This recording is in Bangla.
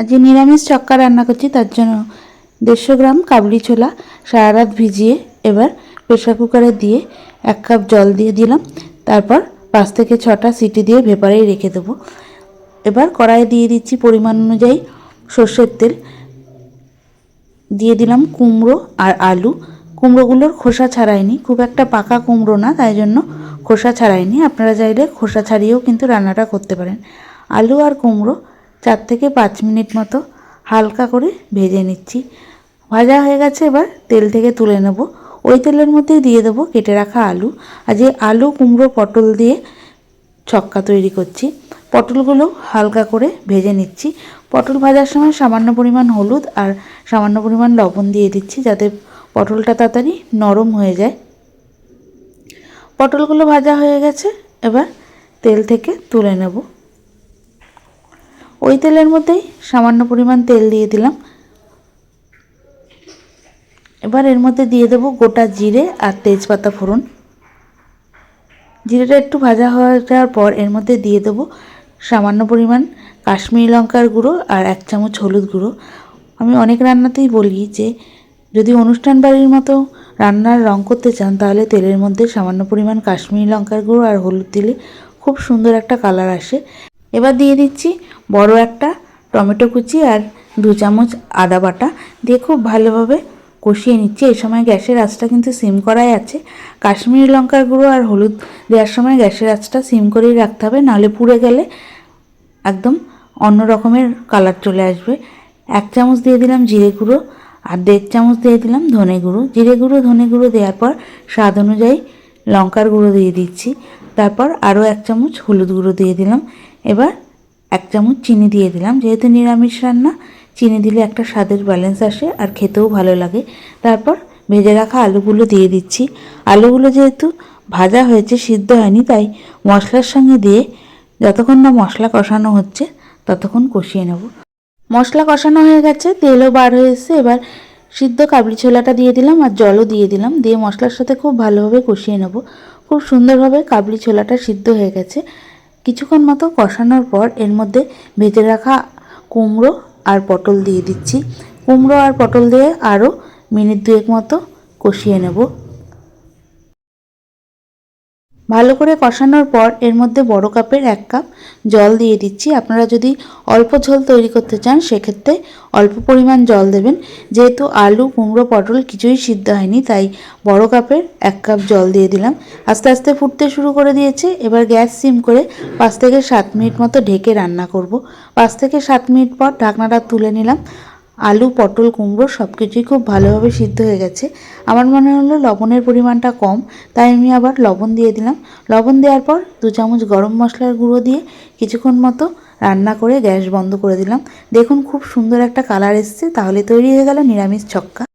আর যে নিরামিষ চক্কা রান্না করছি, তার জন্য দেড়শো গ্রাম কাবলি ছোলা সারা রাত ভিজিয়ে এবার প্রেশার কুকারে দিয়ে এক কাপ জল দিয়ে দিলাম। তারপর পাঁচ থেকে ছটা সিটি দিয়ে ভেপারেই রেখে দেবো। এবার কড়াইয়ে দিয়ে দিচ্ছি পরিমাণ অনুযায়ী সর্ষের তেল। দিয়ে দিলাম কুমড়ো আর আলু। কুমড়োগুলোর খোসা ছাড়াইনি, খুব একটা পাকা কুমড়ো না, তাই জন্য খোসা ছাড়াইনি। আপনারা চাইলে খোসা ছাড়িয়েও কিন্তু রান্নাটা করতে পারেন। আলু আর কুমড়ো চার থেকে পাঁচ মিনিট মতো হালকা করে ভেজে নিচ্ছি। ভাজা হয়ে গেছে, এবার তেল থেকে তুলে নেব। ওই তেলের মধ্যেই দিয়ে দেবো কেটে রাখা আলু। আর যে আলু, কুমড়ো, পটল দিয়ে ছক্কা তৈরি করছি, পটলগুলো হালকা করে ভেজে নিচ্ছি। পটল ভাজার সময় সামান্য পরিমাণ হলুদ আর সামান্য পরিমাণ লবণ দিয়ে দিচ্ছি যাতে পটলটা তাড়াতাড়ি নরম হয়ে যায়। পটলগুলো ভাজা হয়ে গেছে, এবার তেল থেকে তুলে নেব। ওই তেলের মধ্যেই সামান্য পরিমাণ তেল দিয়ে দিলাম। এবার এর মধ্যে দিয়ে দেবো গোটা জিরে আর তেজপাতা ফোড়ন। জিরেটা একটু ভাজা হয়ে যাওয়ার পর এর মধ্যে দিয়ে দেবো সামান্য পরিমাণ কাশ্মীরি লঙ্কার গুঁড়ো আর এক চামচ হলুদ গুঁড়ো। আমি অনেক রান্নাতেই বলি যে, যদি অনুষ্ঠান বাড়ির মতো রান্নার রং করতে চান, তাহলে তেলের মধ্যে সামান্য পরিমাণ কাশ্মীরি লঙ্কার গুঁড়ো আর হলুদ দিলে খুব সুন্দর একটা কালার আসে। এবার দিয়ে দিচ্ছি বড় একটা টমেটো কুচি আর দু চামচ আদা বাটা দিয়ে খুব ভালোভাবে কষিয়ে নিচ্ছি। এই সময় গ্যাসের আঁচটা কিন্তু সিম করাই আছে। কাশ্মীরি লঙ্কার গুঁড়ো আর হলুদ দেওয়ার সময় গ্যাসের আঁচটা সিম করেই রাখতে হবে, নাহলে পুড়ে গেলে একদম অন্য রকমের কালার চলে আসবে। এক চামচ দিয়ে দিলাম জিরে গুঁড়ো আর দেড় চামচ দিয়ে দিলাম ধনে গুঁড়ো। জিরে গুঁড়ো, ধনে গুঁড়ো দেওয়ার পর স্বাদ অনুযায়ী লঙ্কার গুঁড়ো দিয়ে দিচ্ছি। তারপর আরও এক চামচ হলুদ গুঁড়ো দিয়ে দিলাম। এবার এক চামচ চিনি দিয়ে দিলাম। যেহেতু নিরামিষ রান্না, চিনি দিলে একটা স্বাদের ব্যালেন্স আসে আর খেতেও ভালো লাগে। তারপর ভেজে রাখা আলুগুলো দিয়ে দিচ্ছি। আলুগুলো যেহেতু ভাজা হয়েছে, সিদ্ধ হয়নি, তাই মশলার সঙ্গে দিয়ে যতক্ষণ না মশলা কষানো হচ্ছে, ততক্ষণ কষিয়ে নেব। মশলা কষানো হয়ে গেছে, তেলও বার হয়ে এবার সিদ্ধ কাবলি ছোলাটা দিয়ে দিলাম আর জলও দিয়ে দিলাম। দিয়ে মশলার সাথে খুব ভালোভাবে কষিয়ে নেব। খুব সুন্দরভাবে কাবলি ছোলাটা সিদ্ধ হয়ে গেছে। কিছুক্ষণ মতো কষানোর পর এর মধ্যে ভেজে রাখা কুমড়ো আর পটল দিয়ে দিচ্ছি। কুমড়ো আর পটল দিয়ে আরও মিনিট দুয়েক মতো কষিয়ে নেব। ভালো করে কষানোর পর এর মধ্যে বড় কাপের এক কাপ জল দিয়ে দিচ্ছি। আপনারা যদি অল্প ঝোল তৈরি করতে চান, সেক্ষেত্রে অল্প পরিমাণ জল দেবেন। যেহেতু আলু, কুমড়ো, পটল কিছুই সিদ্ধ হয়নি, তাই বড় কাপের এক কাপ জল দিয়ে দিলাম। আস্তে আস্তে ফুটতে শুরু করে দিয়েছে। এবার গ্যাস সিম করে পাঁচ থেকে সাত মিনিট মতো ঢেকে রান্না করব। পাঁচ থেকে সাত মিনিট পর ঢাকনাটা তুলে নিলাম। আলু, পটল, কুমড়ো সব কিছুই খুব ভালোভাবে সিদ্ধ হয়ে গেছে। আমার মনে হলো লবণের পরিমাণটা কম, তাই আমি আবার লবণ দিয়ে দিলাম। লবণ দেওয়ার পর দু চামচ গরম মশলার গুঁড়ো দিয়ে কিছুক্ষণ মতো রান্না করে গ্যাস বন্ধ করে দিলাম। দেখুন খুব সুন্দর একটা কালার এসছে, তাহলে তৈরি হয়ে গেল নিরামিষ ছক্কা।